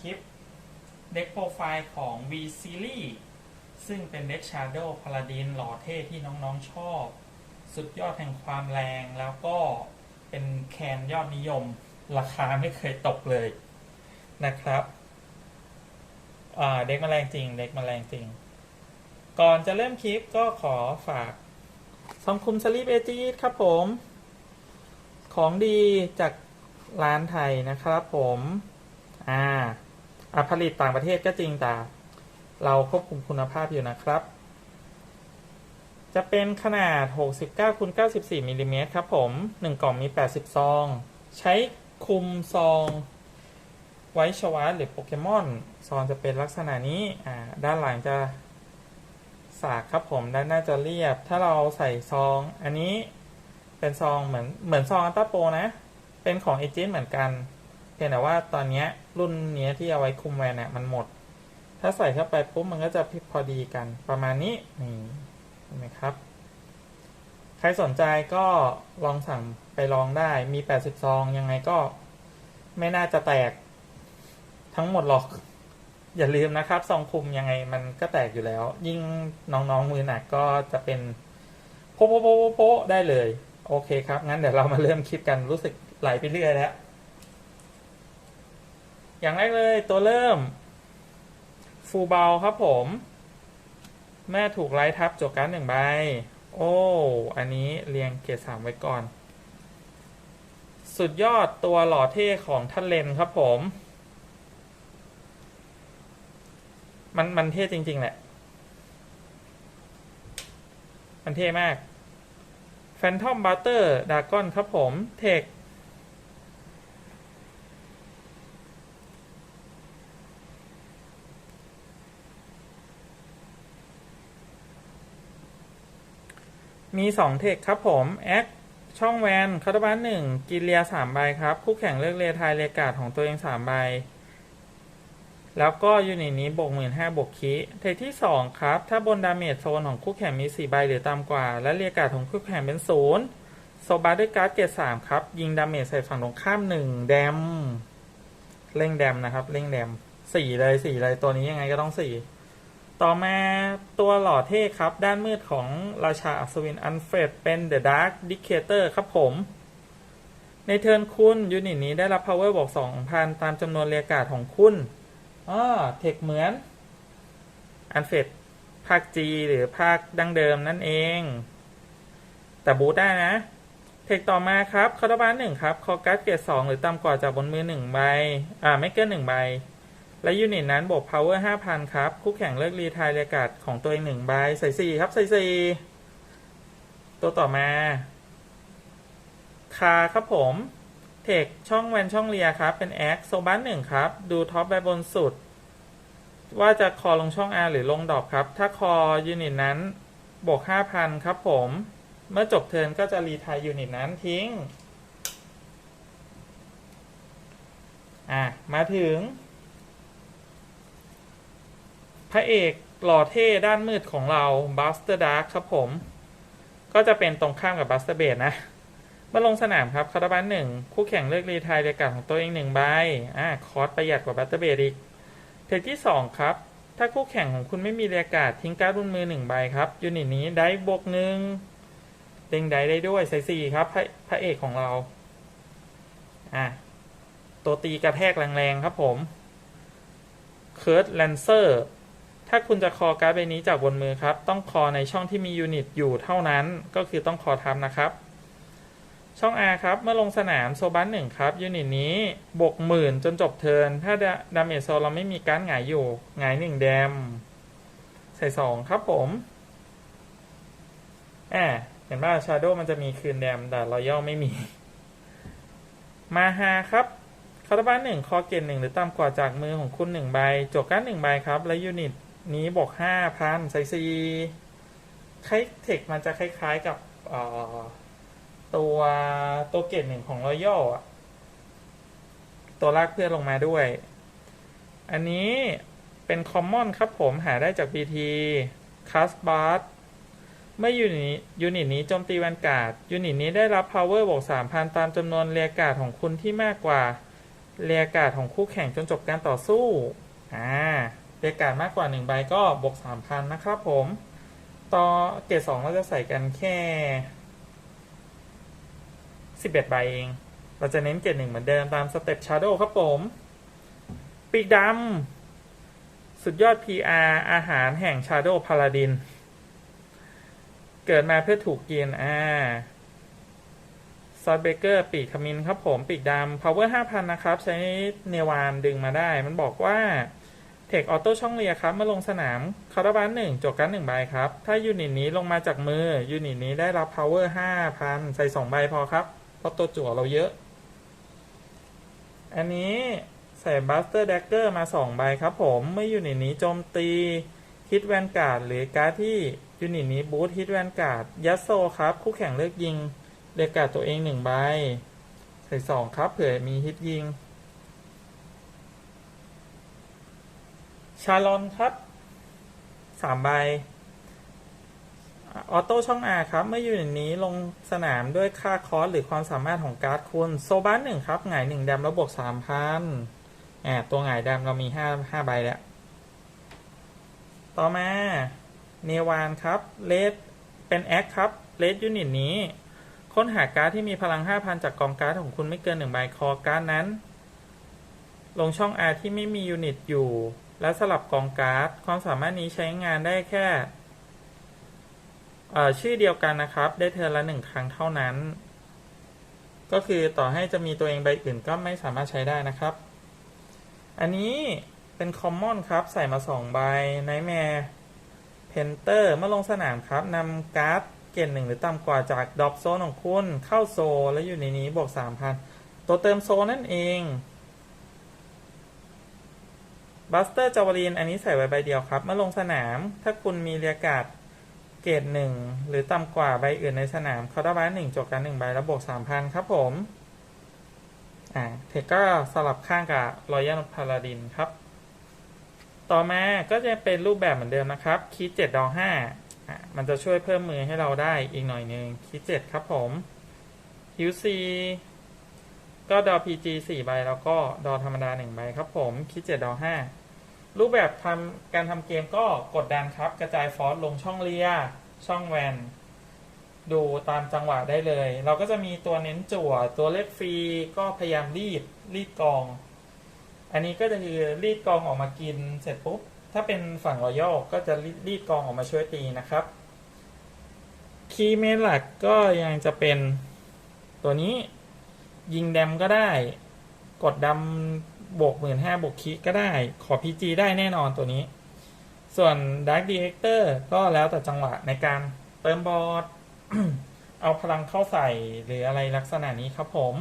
คลิปเด็กโปรไฟล์ของ V Series ซึ่งเป็นเด็ก Shadow Paladin หล่อเท่ที่น้องๆชอบ สุดยอดแห่งความแรงแล้วก็เป็นแคนยอดนิยม ราคาไม่เคยตกเลยนะครับเด็กมาแมลงจริง เด็กมาแมลงจริง ก่อนจะเริ่มคลิปก็ขอฝากซองคุมสลีปเอจีครับผม ของดีจากร้านไทยนะครับผม อ่า ผลิตต่างประเทศก็จริงแต่เราควบคุมคุณภาพอยู่นะครับ จะเป็นขนาด 69คูณ94มิลลิเมตรครับผม 1 กล่องมี 80 ซอง ใช้คุมซองไว้ชวาร์หรือโปเกมอน ซองจะเป็นลักษณะนี้ด้านหลังจะสากครับผม ด้านหน้าจะเรียบ ถ้าเราใส่ซอง อันนี้เป็นซองเหมือนเหมือนซองอัลตราโปนะ เป็นของเอเจนต์เหมือนกัน พียงแต่ว่าตอนเนี้ยรุ่นเนี้ยที่เอาไว้คุมแวนเนี่ยมันหมด ถ้าใส่เข้าไปปุ๊บมันก็จะพอดีกันประมาณนี้นี่เห็นไหมครับ ใครสนใจก็ลองสั่งไปลองได้มี 80 ซอง ยังไงก็ไม่น่าจะแตกทั้งหมดหรอก อย่าลืมนะครับซองคุมยังไงมันก็แตกอยู่แล้ว ยิ่งน้องๆมือหนักก็จะเป็นโป๊ะโป๊ะโป๊ะโป๊ะโป๊ะได้เลย โอเคครับ งั้นเดี๋ยวเรามาเริ่มคลิปกันรู้สึกไหลไปเรื่อยแล้ว อย่างแรกเลยตัวเริ่ม ฟูเบลครับผม แม่ถูกไล่ทับจกการหนึ่งใบ โอ้ อันนี้เรียงเกรดสามไว้ก่อน สุดยอดตัวหล่อเท่ของท่านเลนครับผม มันมันเท่จริง ๆ แหละ มันเท่มากแฟนทอมบัตเตอร์ดากอนครับผม เทค มีสองเทคครับผมแอคช่องแวนคาร์บันหนึ่งกินเลียสามใบครับ คู่แข่งเลือกเรียทายเรียกาดของตัวเองสามใบ แล้วก็ยูนิตนี้บวกหมื่นห้าบวกคีเทคที่สองครับ ถ้าบนดาเมจโซนของคู่แข่งมีสี่ใบหรือต่ำกว่า และเรียกาดของคู่แข่งเป็นศูนย์โซบาด้วยการ์ดเกรดสามครับ ยิงดาเมจใส่ฝั่งตรงข้ามหนึ่งแดม เร่งแดมนะครับ เร่งแดมสี่เลยสี่เลยตัวนี้ยังไงก็ต้องสี่ ต่อมาตัวหล่อเท่ครับ ด้านมืดของราชาอัศวินอันเฟรดเป็น The Dark Dictator ครับผม ในเทิร์นคุณยูนิตนี้ได้รับ power บวก 2,000 ตามจำนวนเรียกาศของคุณอ้อเทคเหมือนอันเฟรดภาค G หรือภาคดั้งเดิมนั่นเอง แต่บูทได้นะ เทคต่อมาครับคาร์บานหนึ่งครับ คอการ์ดเกรด2หรือต่ำกว่าจากบนมือหนึ่งใบ อ่า ไม่เกินหนึ่งใบ และยูนิตนั้นบวก power 5,000 ครับ คู่แข่งเลือกรีทายเรียกาศของตัวเองหนึ่งใบใส่สี่ครับ ใส่สี่ตัวต่อมา คาครับผม เทคช่องแวนช่องเลียครับ เป็นแอคโซบันหนึ่งครับ ดูท็อปใบบนสุด ว่าจะคอลงช่อง R หรือลงดอกครับ ถ้าคอยูนิตนั้นบวก 5,000 ครับผม เมื่อจบเทิร์นก็จะรีทายยูนิตนั้นทิ้ง อะ มาถึง พระเอกหล่อเท่ด้านมืดของเราบัสเตอร์ดาร์ครับผม ก็จะเป็นตรงข้ามกับบัสเตอร์เบดนะมื่อลงสนามครับคาร์บันหนึ่งคู่แข่งเลือกรีทายเรียกาศของตัวเองหนึ่งใบอ่าคอสประหยัดกว่าบัสเตอร์เบดอีกเทคที่สองครับ ถ้าคู่แข่งของคุณไม่มีเรียกาศทิ้งการ์ดบนมือหนึ่งใบครับยูนิตนี้ได้บวกหนึ่งเด้งได้ได้ด้วยใส่สี่ครับพระพระเอกของเราอ่าตัวตีกระแทกแรงๆครับผมเคิร์ดแลนเซอร์ ถ้าคุณจะคอการ์ดใบนี้จากบนมือครับ ต้องคอในช่องที่มียูนิตอยู่เท่านั้น ก็คือต้องคอทับนะครับ ช่อง R ครับ เมื่อลงสนามโซบันหนึ่งครับยูนิตนี้บวกหมื่นจนจบเทิร์น ถ้าดาเมจโซเราไม่มีการหงายอยู่หงายหนึ่งแดม ใส่สองครับผมอ่าเห็นว่าชาโดมันจะมีคืนแดมแต่รอยัลไม่มี มาฮาครับคาร์บันหนึ่งคอเกตหนึ่งหรือต่ำกว่าจากมือของคุณหนึ่งใบจวกการหนึ่งใบครับ และยูนิต นี้บวกห้าพันใส่ซีคล้ายเทคมันจะคล้าย ๆกับตัวตัวเกตหนึ่งของรอยัลอะตัวลากเพื่อนลงมาด้วย อันนี้เป็นคอมมอนครับผมหาได้จาก BT คัสบาร์เมื่อยูนิตยูนิตนี้โจมตีแวนการ์ดยูนิตนี้ได้รับ power บวก 3,000 ตามจำนวนเรียกาดของคุณที่มากกว่าเรียกาดของคู่แข่งจนจบการต่อสู้ อ่า เรียกการ์ดมากกว่าหนึ่งใบก็บวกสามพันนะครับผม ต่อเกรดสองเราจะใส่กันแค่สิบเอ็ดใบเอง เราจะเน้นเกรดหนึ่งเหมือนเดิมตามสเต็ปชาร์โดครับผม ปีกดำสุดยอด PR อาหารแห่งชาร์โดพาลาดิน เกิดมาเพื่อถูกกินอ่าซอสเบเกอร์ปีกขมินครับผม ปีกดำ power 5,000 นะครับ ใช้เนวานดึงมาได้ มันบอกว่า เทคออโต้ช่องเรียครับเมื่อลงสนามคาร์บานหนึ่งจบกันหนึ่งใบครับ ถ้ายูนิตนี้ลงมาจากมือยูนิตนี้ได้รับ power 5,000ใส่2ใบพอครับ เพราะตัวจั่วเราเยอะ อันนี้ใส่บัสเตอร์แดกเกอร์มา2ใบครับผมเมื่อยูนิตนี้โจมตีฮิตแวนการ์ดหรือการ์ดที่ยูนิตนี้บูทฮิตแวนการ์ดยัสโซครับคู่แข่งเลือกยิงเรียกการ์ดตัวเองหนึ่งใบ ใส่สองครับเผื่อมีฮิตยิง ชาลอนครับสามใบ ออโต้ช่องอาครับ เมื่ออยู่ในนี้ลงสนามด้วยค่าคอสหรือความสามารถของการ์ดคุณ โซบ้านหนึ่งครับหงายหนึ่งดำแล้วบวกสามพันแอบตัวหงายดำเรามีห้าห้าใบแล้ว ต่อมา เนวานครับเลดเป็นแอคครับเลดยูนิตนี้ ค้นหาการ์ดที่มีพลัง 5,000 จากกองการ์ดของคุณไม่เกินหนึ่งใบคอการ์ดนั้น ลงช่อง R ที่ไม่มียูนิตอยู่ และสลับกองการ์ด ความสามารถนี้ใช้งานได้แค่ชื่อเดียวกันนะครับ ได้เทอร์ละหนึ่งครั้งเท่านั้น ก็คือต่อให้จะมีตัวเองใบอื่นก็ไม่สามารถใช้ได้นะครับ อันนี้เป็นคอมมอนครับ ใส่มา2ใบไนแมร์เพนเตอร์เมื่อลงสนามครับนำการ์ดเกณฑ์หนึ่งหรือต่ำกว่าจากดรอปโซนของคุณ เข้าโซลแล้วอยู่ในนี้บวกสามพันตัวเติมโซลนั่นเอง บัสเตอร์จาวลีนอันนี้ใส่ไว้ใบเดียวครับ เมื่อลงสนาม ถ้าคุณมีเรียกาศเกรดหนึ่งหรือต่ำกว่าใบอื่นในสนามเขาได้บ้านหนึ่งจบกันหนึ่งใบแล้วบวกสามพันครับผมอ่าเทคก็สลับข้างกับรอยัลพาลาดินครับ ต่อมาก็จะเป็นรูปแบบเหมือนเดิมนะครับ คีเจ็ดดอห้าอะมันจะช่วยเพิ่มมือให้เราได้อีกหน่อยหนึ่งคีเจ็ดครับผมฮิวซีก็ดอพีจีสี่ใบแล้วก็ดอธรรมดาหนึ่งใบครับผมคีเจ็ดดอห้า รูปแบบทำการทำเกมก็กดดันครับ กระจายฟอสลงช่องเลียช่องแวนดูตามจังหวะได้เลย เราก็จะมีตัวเน้นจั่ว ตัวเล็กฟรีก็พยายามรีดรีดกอง อันนี้ก็จะคือรีดกองออกมากินเสร็จปุ๊บ ถ้าเป็นฝั่งรอยัลก็จะรีดรีดกองออกมาช่วยตีนะครับ คีย์เมนหลักก็ยังจะเป็นตัวนี้ยิงแดมก็ได้ กดดำ บวกหมื่นห้าบวกคีย์ก็ได้ ขอ PG ได้แน่นอนตัวนี้ ส่วน Dark Director ก็แล้วแต่จังหวะในการเติมบอร์ด เอาพลังเข้าใส่หรืออะไรลักษณะนี้ครับผม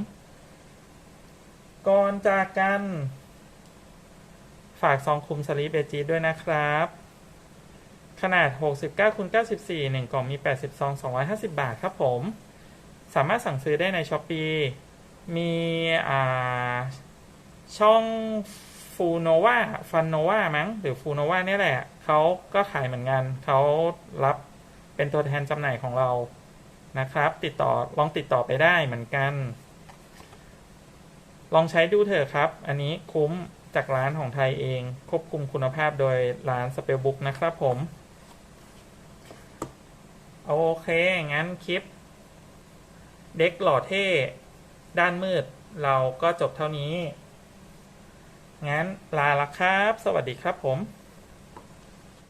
ก่อนจากกัน ฝากซองคุมสลีปเบจีด้วยนะครับ ขนาด 69คูณ94 1 กล่องมี 80ซอง250 บาทครับผม สามารถสั่งซื้อได้ในช้อปปีมีอ่า ช่องฟูโนวาฟันโนวามั้งหรือฟูโนวาเนี่ยแหละเขาก็ขายเหมือนกันเขารับเป็นตัวแทนจำหน่ายของเรานะครับ ติดต่อลองติดต่อไปได้เหมือนกัน ลองใช้ดูเถอะครับ อันนี้คุ้มจากร้านของไทยเอง ควบคุมคุณภาพโดยร้านสเปลบุ๊กนะครับผม โอเค งั้นคลิป เด็กหล่อเท่ ด้านมืดเราก็จบเท่านี้ งั้นลาละครับ สวัสดีครับผม